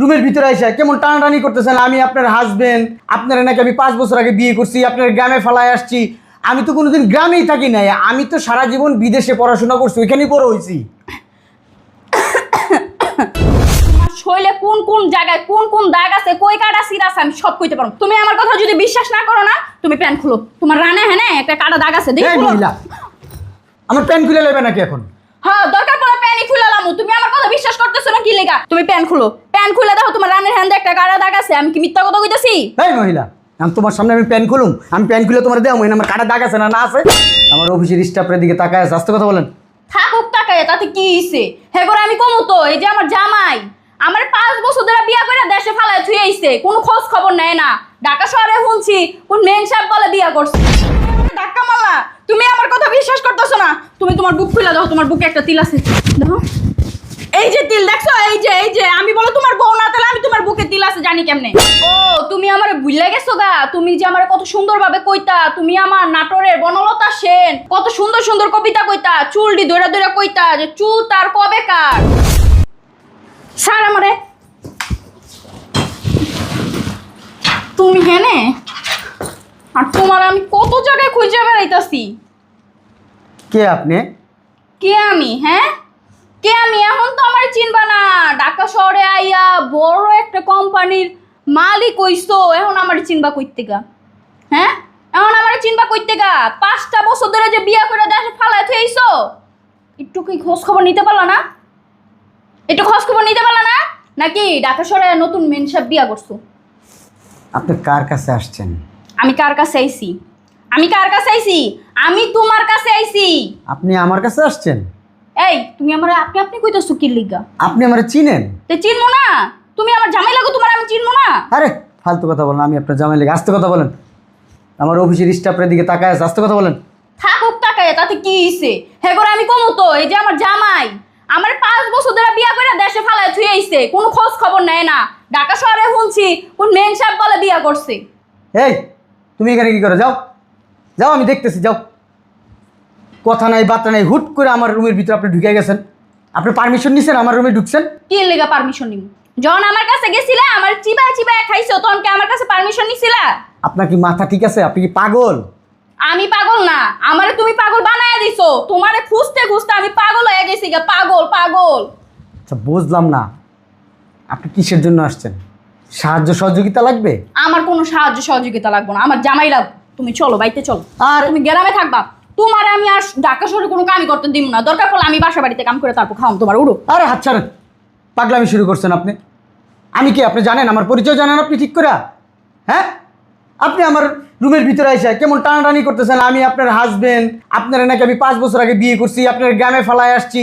রুমের ভিতরে এসে কেমন টানাটানি করতেছেন? আমি আপনার হাজবেন্ড আপনারা নাকি আমি পাঁচ বছর আগে বিয়ে করছি আপনার গ্রামে ফেলায় আসছি। আমি তো কোনোদিন গ্রামেই থাকি নাই। আমি তো সারা জীবন বিদেশে পড়াশোনা করছি ওইখানেই বড় হয়েছি। তোমার শৈলে কোন কোন জায়গায় কোন কোন দাগ আছে কই কাটা সির আছে আমি সব কইতে পারো তুমি আমার কথা যদি বিশ্বাস না করো না তুমি প্যান্ট খুলো। তোমার রানে হ্যাঁ একটা কাটা দাগ আছে দেখি। আমার প্যান্ট খুলে নেবে নাকি এখন? হ্যাঁ দরকার লামু তুমি আমার কথা বিশ্বাস করতেছো না কি লেগা? তুমি প্যান্ট খুলো। প্যান্ট খুলে দেখো তোমার রানের হ্যান্ডে একটা কাটা দাগ আছে আমি কি মিথ্যা কথা কইতাছি? এই মহিলা আমি তোমার সামনে আমি প্যান্ট খুলুম। আমি প্যান্ট খুলে তোমার দেওয়া আমার কাটা দাগ আছে না না আছে? আমার অফিসের স্টাফের দিকে তাকায় আছে আস্তে কথা বলেন। থাকুক টাকায় তাতে কি হইছে? হে করে আমি কমু তো এই যে আমার জামাই। আমার পাঁচ বছর ধরে বিয়া করে দেশে ফালায় থুই আইছে কোনো খোঁজ খবর নেয় না। ঢাকা শহরে শুনছি কোন মেন সাহেব বলে বিয়া করছে। ধাক্কা মারলা তুমি আমার কথা বিশ্বাস করতেছো না। তুমি তোমার বুক খুলে দাও তোমার বুকে একটা তিল আছে। দেখো। এই যে তিল দেখছ? এই যে এই যে আমি বলো তোমার বউ না তাহলে আমি তোমার বুকে তিল আছে জানি কেমনে? ও তুমি আমার ভুলে গেছো গা? তুমি যে আমার কত সুন্দরভাবে কইতা তুমি আমার নাটোরের বনলতা সেন কত সুন্দর সুন্দর কবিতা কইতা চুলডি দৈরা দৈরা কইতা যে চুল তার কবে কার স্যার আমারে। তুমি হেনে? আর তোমার আমি কত জায়গায় খুঁজে বেড়াইতাছি? কে আপনি? কে আমি হ্যাঁ? কে আমি? এখন তো আমার চিনবা না। ঢাকা শহরে আইয়া বড় একটা কোম্পানির মালিক হইছো এখন আমার চিনবা কইতে গা হ্যাঁ? এখন আমার চিনবা কইতে গা পাঁচটা বছর ধরে যে বিয়া করে দেশে ফালায় থইছো? একটু কি খোঁজ খবর নিতে পারলা না? একটু খোঁজ খবর নিতে পারলা না? নাকি ঢাকা শহরে নতুন মেন সাহেব বিয়া করছ? আপনি কার কাছে আসছেন? আমি কার কাছে আইছি? আমি কার কাছে আইছি? আমি তোমার কাছে আইছি। আপনি আমার কাছে আসছেন? এই তুমি আমার আপনি আপনি কইতেছো কি লিগা? আপনি আমার চিনেন? তে চিনবো না। তুমি আমার জামাই লাগো তোমার আমি চিনবো না। আরে ফালতু কথা বলেন আমি আপনার জামাই লেগে আস্তে কথা বলেন। আমার অফিসের স্টাফের দিকে তাকায় আছে আস্তে কথা বলেন। থাকুক টাকায় তাতে কি হইছে? হে করে আমি কমু তো এই যে আমার জামাই। আমার পাঁচ বছর ধরে বিয়া করে দেশে ফালায় থুই আইছে কোনো খোঁজ খবর নেয় না। ঢাকা শহরে শুনছি কোন মেন সাহেব বলে বিয়া করছে। এই তুমি এখানে কি করে? যাও। যাও আমি দেখতেছি যাও। কথা নাই বার্তা নাই হুট করে আমার রুমের ভিতরে আপনি ঢুকে গেছেন। আপনি পারমিশন নিছেন আমার রুমে ঢুকছেন? কি লেগা পারমিশন নিব যখন আমার কাছে গেছিলা আমার চিবায় চিবায় খাইছো তখন কি আমার কাছে পারমিশন নিছিলা? আপনার কি মাথা ঠিক আছে? আপনি কি পাগল? আমি পাগল না। আমারে তুমি পাগল বানায় দিছো। তোমারে খুঁজতে খুঁজতে আমি পাগল হয়ে গেছি গা পাগল পাগল। আচ্ছা বুঝলাম না। আপনি কিসের জন্য আসছেন? সাহায্য সহযোগিতা লাগবে? আমার কোনো সাহায্য সহযোগিতা লাগবে না। আমার জামাই লাগবে। তুমি চলো বাইতে চলো। আর তুমি গ্রামে থাকবা। তোমার আমি আর ঢাকা শহরে কোনো কামই করতে দিব না। দরকার পড়লে আমি বাসা বাড়িতে কাম করে তারপর খাওয়াম তোমার উড়ো। আরে হাত ছাড়েন। পাগলামি শুরু করছেন আপনি। আমি কি আপনি জানেন? আমার পরিচয় জানেন আপনি ঠিক করে হ্যাঁ? আপনি আমার রুমের ভিতরে এসে কেমন টানাটানি করতেছেন? আমি আপনার হাজবেন্ড আপনারা নাকি আমি পাঁচ বছর আগে বিয়ে করছি আপনার গ্রামে ফেলায় আসছি।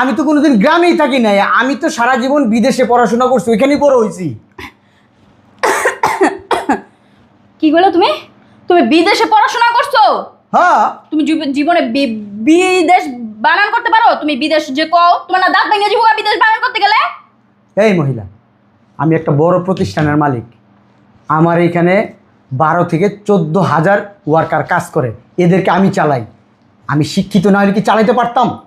আমি তো কোনোদিন গ্রামেই থাকি নাই। আমি তো সারা জীবন বিদেশে পড়াশোনা করছি ওইখানেই বড় হয়েছি। কি বলো তুমি? তুমি বিদেশে পড়াশোনা করছ? হ্যাঁ। তুমি জীব- জীবনে বি- বিদেশ বানান করতে পারো? তুমি বিদেশ যে কও তোমার না দাঁত ভেঙে যাব বিদেশ বানান করতে গেলে? এই মহিলা আমি একটা বড় প্রতিষ্ঠানের মালিক। আমার এখানে বারো থেকে চোদ্দ হাজার ওয়ার্কার কাজ করে। এদেরকে আমি চালাই। আমি শিক্ষিত না হলে কি চালাইতে পারতাম?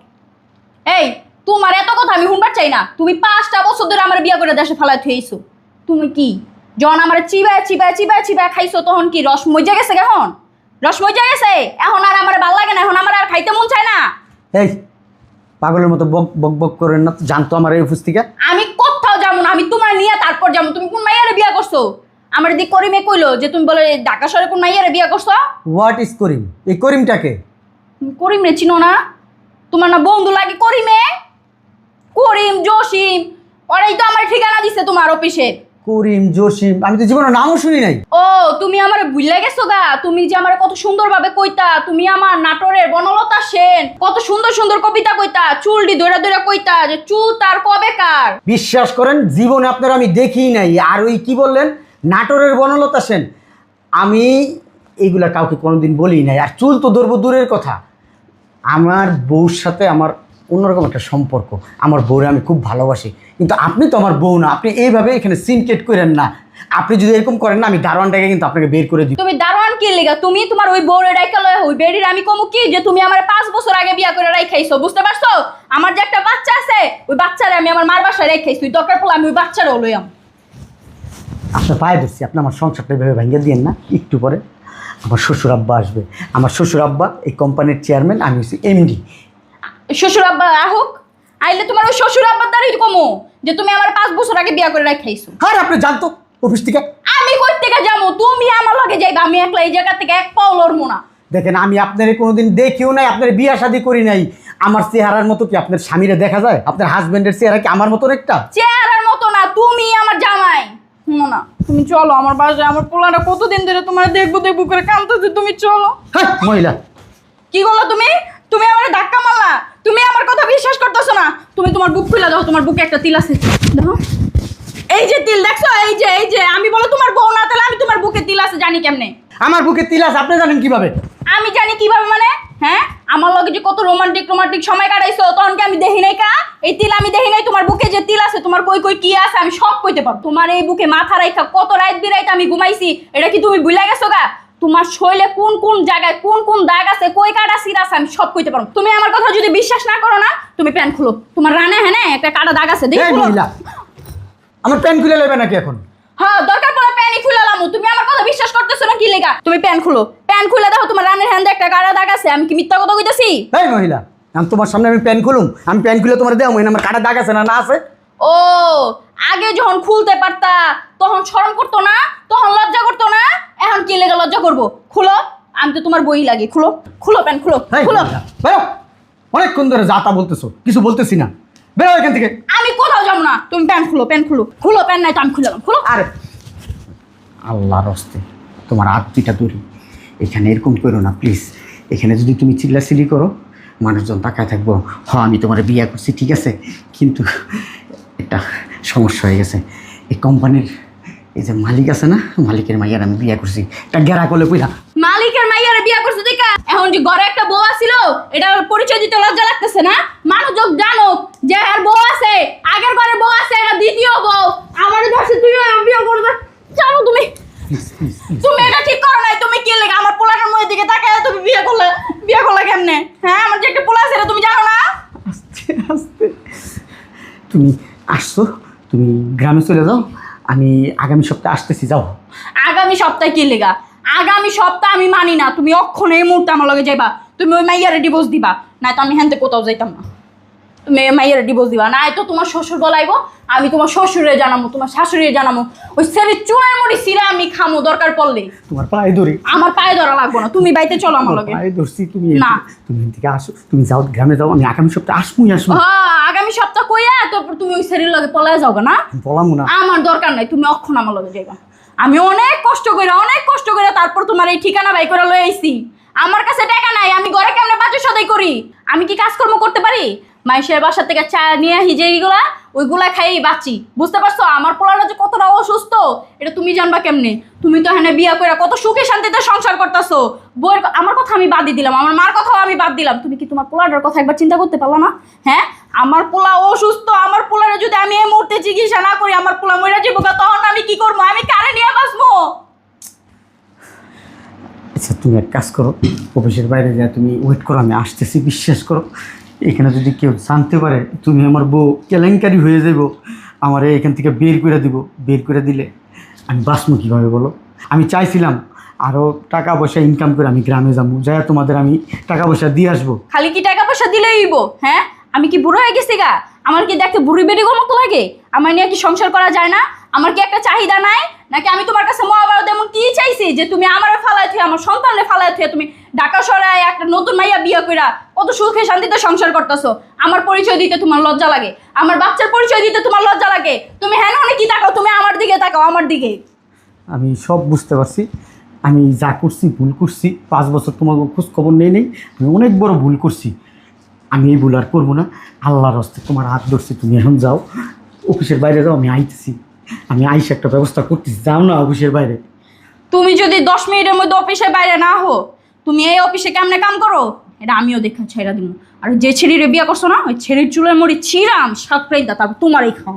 এই তোমার এত কথা আমি শুনবার চাই না। তুমি পাঁচটা বছর ধরে আমার বিয়ে করে দেশে ফেলায় থুয়েছো তুমি কি যখন আমার চিবায় চিবায় চিবায় চিবায় খাইছো তখন কি রস মজা গেছে এখন? রস মজা গেছে? এখন আর আমার ভালো লাগে না এখন আমার আর খাইতে মন চায় না। এই পাগলের মতো বক বক বক করেন না জানতো আমার এই থেকে। আমি কোথাও যাব না আমি তোমার নিয়ে তারপর যাব। তুমি কোন মাইয়ারে বিয়া করছ? আমার দিক করিমে কইলো যে তুমি বলে ঢাকা শহরে কোন মাইয়ারে বিয়া করছ? What is Karim? এই করিমটাকে? করিম রে চিনো না? তোমার না বন্ধু লাগে করিমে? করিম জসিম ওরাই তো আমার ঠিকানা দিছে তোমার অফিসে। করিম জসিম আমি তো জীবনে নামও শুনি নাই। ও তুমি আমার ভুলে গেছো গা? তুমি যে আমার কত সুন্দরভাবে কইতা তুমি আমার নাটোরের বনলতা সেন কত সুন্দর সুন্দর কবিতা কইতা চুলডি দৈরা দৈরা কইতা যে চুল তার কবে কার বিশ্বাস করেন জীবনে আপনার আমি দেখিই নাই। আর ওই কি বললেন? নাটোরের বনলতা সেন। আমি এইগুলা কাউকে কোনোদিন বলি নাই। আর চুল তো ধরবো দূরের কথা। আমার বউর সাথে আমার অন্যরকম একটা সম্পর্ক। আমার বউরে আমি খুব ভালোবাসি। কিন্তু আপনি তো আমার বউ না আপনি এইভাবে এখানে সিনকেট করেন না। আপনি যদি এরকম করেন না আমি দারোয়ানটাকে কিন্তু আপনাকে বের করে দিই তুমি দারোয়ান কি লেগা? তুমি তোমার ওই বউরে রাইখা লয় ওই বেডির আমি কমু কি যে তুমি আমার পাঁচ বছর আগে বিয়া করে রাইখাইছো বুঝতে পারছ? আমার যে একটা বাচ্চা আছে ওই বাচ্চারে আমি আমার মার বাসায় রাইখাইছি। তুই দরকার পড়লে আমি ওই বাচ্চারও লইয়াম আপনার পায়ে ধরছি আপনি আমার সংসারটা এভাবে ভেঙে দিয়েন না একটু পরে। আমার শ্বশুর আব্বা আসবে। আমার শ্বশুর আব্বা এই কোম্পানির চেয়ারম্যান আমি হচ্ছি এমডি শ্বশুর আব্বা হোক আইলে তোমার ওই শ্বশুর আব্বার দ্বারাই কমো যে তুমি আমার পাঁচ বছর আগে বিয়া করে রাখাইছো আর আপনি জানতো অফিস থেকে? আমি কই থেকে যাব তুমি আমার লগে যাইবা আমি একলা এই জায়গা থেকে এক পাও লড়বো না। দেখেন আমি আপনার কোনোদিন দেখিও নাই আপনার বিয়া শাদি করি নাই। আমার চেহারার মতো কি আপনার স্বামীরা দেখা যায়? আপনার হাজবেন্ডের চেহারা কি আমার মতন একটা? চেহারার মতো না তুমি আমার জামাই। শুনো না তুমি চলো আমার বাসায় আমার পোলাটা কতদিন ধরে তোমার দেখব দেখব করে কাঁদতেছে তুমি চলো। হ্যাঁ মহিলা। কি করল তুমি? তুমি আমার ধাক্কা মারলা? তুমি আমার কথা বিশ্বাস করতেছো না? তুমি তোমার বুক খুলে দাও তোমার বুকে একটা তিল আছে। দেখো। এই যে তিল দেখছ? এই যে এই যে আমি বলো তোমার বউ না তাহলে আমি তোমার বুকে তিল আছে জানি কেমনে? আমার বুকে তিল আছে আপনি জানেন কীভাবে? আমি জানি কীভাবে মানে? হ্যাঁ? আমার লগে যে কত রোমান্টিক রোমান্টিক সময় কাটাইছো তখন কি আমি দেখি নাই কা? এই তিল আমি দেখি নাই তোমার বুকে যে তিল আছে তোমার কই কই কি আছে আমি সব কইতে পারব। তোমার এই বুকে মাথা রাইখা কত রাত বিরাইতে আমি ঘুমাইছি এটা কি তুমি ভুলে গেছো গা তোমার শরীরে কোন কোন জায়গায় কোন কোন দাগ আছে কই কাটা সির আছে আমি সব কইতে পারব। তুমি আমার কথা যদি বিশ্বাস না করো না তুমি প্যান্ট খুলো। তোমার রানে হ্যাঁ না একটা কাটা দাগ আছে দেখি আমার প্যান খুলে নেবে নাকি এখন? হ্যাঁ দরকার পড়ে প্যানই খুলে লামু। তুমি আমার কথা বিশ্বাস করতেছো না কি লেগা? তুমি প্যান খুলো। প্যান খুলে দেখো তোমার রানের হ্যান্ডে একটা কাটা দাগ আছে আমি কি মিথ্যা কথা কইতাছি? এই মহিলা আমি তোমার সামনে আমি প্যান খুলুম। আমি প্যান খুলে তোমার মহিলা আমার কাটা দাগ আছে না না আছে? ও আগে যখন খুলতে পারতা তখন শরম করতো না তখন লজ্জা করতো না এখন কি লেগে লজ্জা করব? খুলো আমি তো তোমার বই লাগে খুলো খুলো প্যান খুলো খুলো। বেরো। অনেকক্ষণ ধরে যা তা বলতেছো কিছু বলতেছি না। বেরো এখান থেকে। আমি কোথাও যাব না তুমি প্যান খুলো প্যান খুলো খুলো প্যান নাই তো আমি খুলে খুলো। আরে আল্লাহর হস্তে তোমার দুইটা দূরি। এখানে এরকম করো না প্লিজ এখানে যদি তুমি চিল্লাচিল্লি করো মানুষজন তাকায় থাকব হ আমি তোমার বিয়ে করছি ঠিক আছে? কিন্তু একটা সমস্যা হয়ে গেছে। এই কোম্পানির এই যে মালিক আছে না মালিকের মাইয়ার আমি বিয়ে করছি। এটা গেরা করলে বুঝলা মালিকের মাইয়ারে বিয়া করছে দেখা। এখন যে ঘরে একটা বউ আছিল এটা পরিচয় দিতে লজ্জা লাগতেছে না? মানুষ জানো যে আর বউ আছে আগের ঘরে বউ আছে এটা দ্বিতীয় বউ। আমার কাছে তুই বিয়ে করবে। জানো তুমি? তুমি এটা ঠিক করো নাই তুমি কি লেগে আমার পোলাটার মধ্যে দিকে তাকায় তুমি বিয়ে করলে বিয়ে করলে কেমনে? হ্যাঁ আমার যে একটা পোলা আছে এটা তুমি জানো না? আস্তে আস্তে। তুমি আসছো? তুমি গ্রামে চলে যাও, আমি আগামী সপ্তাহে আসতেছি, যাও। আগামী সপ্তাহে কি লেগা? আগামী সপ্তাহ আমি মানি না, তুমি অক্ষণে এই মুহূর্তে আমার লগে যাইবা, তুমি ওই মাইয়ারে ডিভোর্স দিবা না তো আমি হ্যান্তে কোথাও যাইতাম না। এই মাইয়ারে ডিভোর্স দিবা। না তো তোমার শ্বশুর বলাইবো আমি তোমার শ্বশুরে জানামো তোমার শাশুড়ি জানামো। ওই সেরে চুলের মুড়ি সিরা আমি খামো দরকার পড়লে। তোমার পায়ে ধরে। আমার পায়ে ধরা লাগবো না তুমি বাইতে চলো আমার লগে। পায়ে ধরছি তুমি না। তুমি থেকে আসো তুমি যাও গ্রামে যাও আমি আগামী সপ্তাহে আসবই আসব হ্যাঁ আগামী সপ্তাহ কইয়া তারপর তুমি ওই সেরির লগে পলায় যাও না? বলাম না। আমার দরকার নাই তুমি অক্ষণ আমার লগে যাইবা। আমি অনেক কষ্ট করে অনেক কষ্ট করে তারপর তোমার এই ঠিকানা বাই করে লয়ে আইছি। আমার কাছে টাকা নাই আমি ঘরে কেমনে বাজে সদাই করি? আমি কি কাজকর্ম করতে পারি? মাইশের বাসা থেকে চা নিয়ে হিজে এইগুলা ওইগুলা খাইই বাঁচি। বুঝতে পারছ? আমার পোলাটা যে কতটা অসুস্থ, এটা তুমি জানবা কেমনে? তুমি তো এখানে বিয়া করে কত সুখে শান্তিতে সংসার করতেছো। বইয়ের আমার কথা আমি বাদই দিলাম, আমার মার কথাও আমি বাদ দিলাম। তুমি কি তোমার পোলাটার কথা একবার চিন্তা করতে পারল না? হ্যাঁ? আমার পোলা অসুস্থ, আমার পোলারে যদি আমি এই মুহূর্তে চিকিৎসা না করি, আমার পোলা মরে যাব তখন আমি কি করব? আমি কারে নিয়ে বাঁচবো? আচ্ছা তুমি এক কাজ করো, অফিসের বাইরে যা তুমি ওয়েট করো, আমি আসতেছি, বিশ্বাস করো। এখানে যদি কেউ জানতে পারে, তুমি আমার বউ, কেলেঙ্কারি হয়ে যাব আমার এখান থেকে বের করে দিব। বের করে দিলে আমি বাঁচবো কীভাবে বলো? আমি চাইছিলাম আরও টাকা পয়সা ইনকাম করে আমি গ্রামে যাব যাই তোমাদের আমি টাকা পয়সা দিয়ে আসব। খালি কি টাকা পয়সা দিলেই হ্যাঁ? আমি কি বুড়ো হয়ে গেছি গা? আমার কি দেখতে বুড়ি বেডিগোর মতো লাগে? আমার নিয়ে কি সংসার করা যায় না? আমার কি একটা চাহিদা নাই? নাকি আমি তোমার কাছে মহাভারত এমন কি চাইছি যে তুমি আমার ফালায় থুয়ে, আমার সন্তানের ফালায় থুয়ে তুমি ঢাকা শহরে একটা নতুন মাইয়া বিয়ে কইরা কত সুখে শান্তিতে সংসার করতেছো? আমার পরিচয় দিতে তোমার লজ্জা লাগে। আমার বাচ্চার পরিচয় দিতে তোমার লজ্জা লাগে। তুমি হ্যাঁ অনেক কি তাকাও? তুমি আমার দিকে তাকাও আমার দিকে। আমি সব বুঝতে পারছি। আমি যা করছি ভুল করছি। পাঁচ বছর তোমার খোঁজ খবর নেই নেই। আমি অনেক বড় ভুল করছি। আমি এই ভুল আর করব না। আল্লাহর হস্তে তোমার হাত ধরছি তুমি এখন যাও। অফিসের বাইরে যাও আমি আইতেছি। আমি আইসে একটা ব্যবস্থা করতেছি। যাও না অফিসের বাইরে। তুমি যদি দশ মিনিটের মধ্যে অফিসের বাইরে না হো তুমি এই অফিসে কেমনে কাম করো? এটা আমিও দেখা ছেড়া দিব আর যে ছেড়িরে বিয়ে করছ না ওই ছেড়ির চুলের মুড়ি ছিলাম সাকরাই দা তারপর তোমারই খাও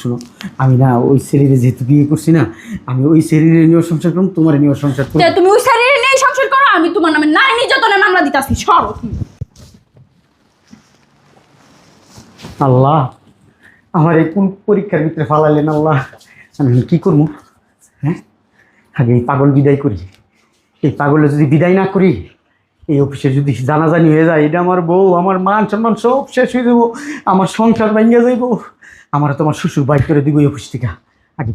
শোনো আমি না ওই শরীরে যেহেতু বিয়ে করছি না আমি ওই শরীরে নিয়ে সংসার করুন তোমার নিয়েও সংসার করুন তুমি ওই শরীরে নিয়ে সংসার করো আমি তোমার নামে নারী নির্যাতনের মামলা দিতাছি সরো তুমি। আল্লাহ আমার এই কোন পরীক্ষার ভিতরে ফালাইলেন আল্লাহ? আমি কি করব? হ্যাঁ? আগে এই পাগল বিদায় করি। এই পাগলে যদি বিদায় না করি এই অফিসে যদি জানাজানি হয়ে যায়, এটা আমার বউ, আমার মান সম্মান সব শেষ হয়ে যাব, আমার সংসার ভেঙে যাইব আমার তোমার শ্বশুর বাইক করে দিব এই অফিস থেকে আগে।